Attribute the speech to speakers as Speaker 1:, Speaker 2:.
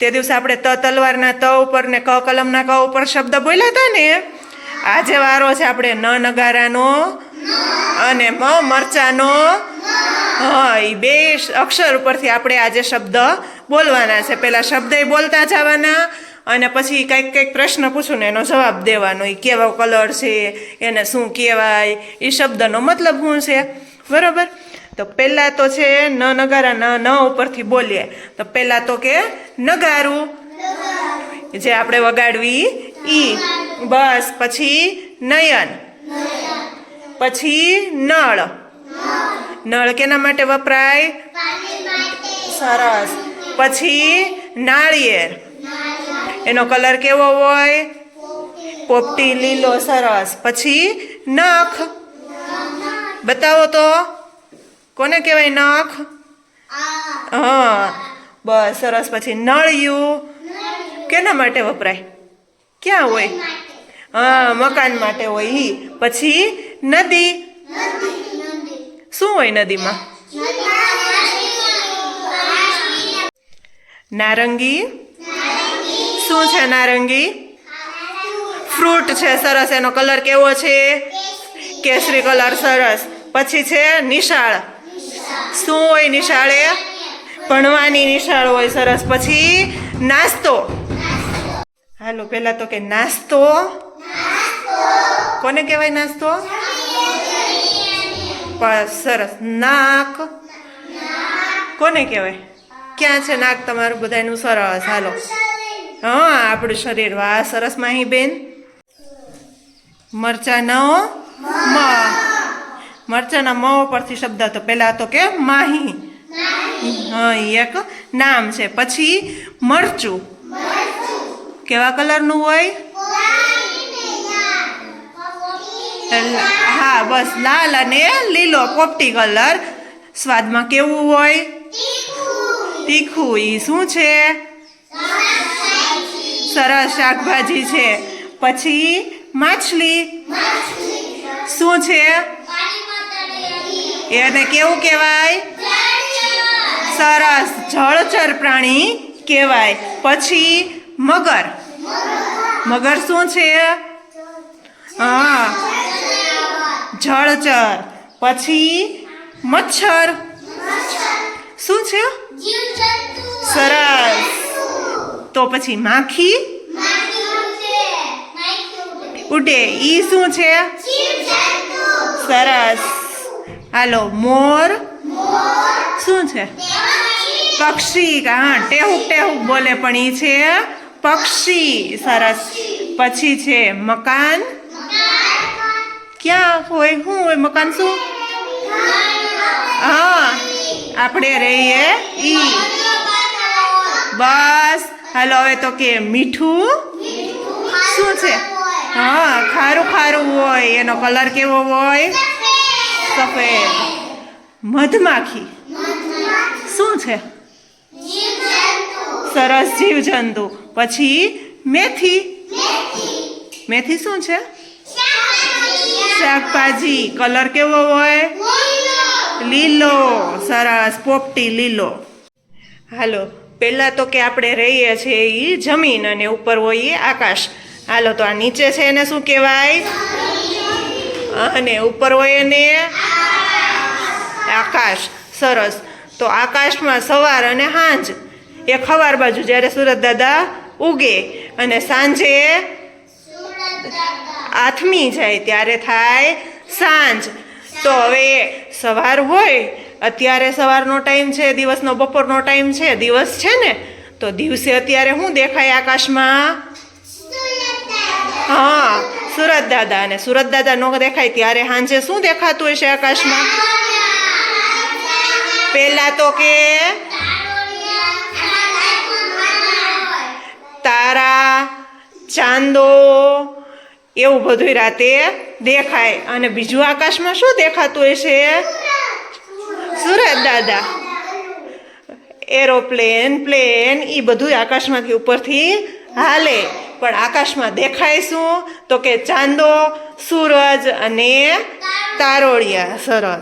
Speaker 1: તે દિવસે આપણે ત તલવારના ત ઉપર ને ક કલમના ક ઉપર શબ્દ બોલ્યા હતા ને? આજે વારો છે આપણે ન નગારાનો અને મ મરચાનો. હા એ બે અક્ષર ઉપરથી આપણે આજે શબ્દ બોલવાના છે. પહેલાં શબ્દ બોલતા જવાના અને પછી કંઈક કંઈક પ્રશ્ન પૂછું ને એનો જવાબ દેવાનો. એ કેવો કલર છે, એને શું કહેવાય એ શબ્દનો મતલબ શું છે? બરોબર? તો પહેલાં તો છે ન નગારા, ન ન ઉપરથી બોલીએ. તો પહેલાં તો કે નગારું. જે આપણે વગાડવી ઈ. બસ, પછી નયન. પછી નળ. નળ કેના માટે વપરાય? સરસ. પછી નાળિયેર. એનો કલર કેવો હોય? પોપટી, લીલો, સરસ. પછી નખ. બતાવો તો. કોને કહેવાય નખ? હા. બસ સરસ. પછી નળિયું. કેના માટે વપરાય? ક્યાં હોય? હા મકાન માટે હોય ઈ. પછી નદી. શું હોય નદીમાં? નારંગી. શું છે નારંગી? ફ્રૂટ. છે સરસ. એનો કલર કેવો છે? કેસરી કલર સરસ. પછી છે નિશાળ. શું હોય નિશાળે? ભણવાની નિશાળ હોય સરસ. પછી નાસ્તો. હાલો, પહેલાં તો કે નાસ્તો. કોને કહેવાય નાસ્તો? સરસ. નાક. કોને કહેવાય? ક્યાં છે નાક તમારું બધાનું સરસ. હાલો. હા, આપણું શરીર. વાહ, સરસ માહી બેન. મરચાનો મ. મરચાના મ પરથી શબ્દ હતો. પહેલા તો કે માહી. હા એક નામ છે. પછી મરચું. કેવા કલરનું હોય? હા બસ લાલ અને લીલો પોપટી કલર. સ્વાદમાં કેવું હોય? તીખું. ઈ શું છે? સરસ શાકભાજી છે. પછી માછલી. શું છે? એને કેવું કહેવાય? સરસ. જળચર પ્રાણી કહેવાય. પછી મગર. મગર શું છે? હા. જળચર. પછી મચ્છર. શું છે? સરસ. તો પછી માખી. ઉડે. ઈ શું છે? સરસ. હાલો, મોર. શું છે? પક્ષી. હા, ટેહુક ટેહુક બોલે, પણ એ છે પક્ષી. સરસ. પછી છે મકાન. ક્યાં હોય શું હોય, મકાન શું? હા, આપણે રહીએ ઈ. બસ. હાલો, હવે તો કે મીઠું. શું છે? હા, ખારું ખારું હોય, એનો કલર કેવો હોય? સફેદ મધમાખી. શું છે? સરસ જીવજંતુ. પછી મેથી. મેથી. શું છે? શાકભાજી. કલર કેવો હોય? લીલો. સરસ. પોપટી લીલો. હાલો પહેલાં તો કે આપણે રહીએ છીએ એ જમીન અને ઉપર હોય એ આકાશ. હાલો તો આ નીચે છે એને શું કહેવાય? અને ઉપર હોય એને આકાશ. સરસ. તો આકાશમાં સવાર અને સાંજ એ ખવાર બાજુ જ્યારે સુરત દાદા ઉગે અને સાંજે આથમી જાય ત્યારે થાય સાંજ. તો હવે સવાર હોય, અત્યારે સવારનો ટાઈમ છે, દિવસનો બપોરનો ટાઈમ છે, દિવસ છે ને, તો દિવસે અત્યારે શું દેખાય આકાશમાં? સુરત દાદા અને સુરત દાદા નો દેખાય ત્યારે સાંજે શું દેખાતું હશે આકાશમાં? પહેલા તો કે તારા, ચાંદો, એવું બધું રાતે દેખાય. અને બીજું આકાશમાં શું દેખાતું હશે? સુરત દાદા. એરોપ્લેન પ્લેન એ બધું આકાશમાંથી ઉપરથી હાલે. પણ આકાશમાં દેખાય શું તો કે ચાંદો સૂરજ અને તારોળિયા. સરસ.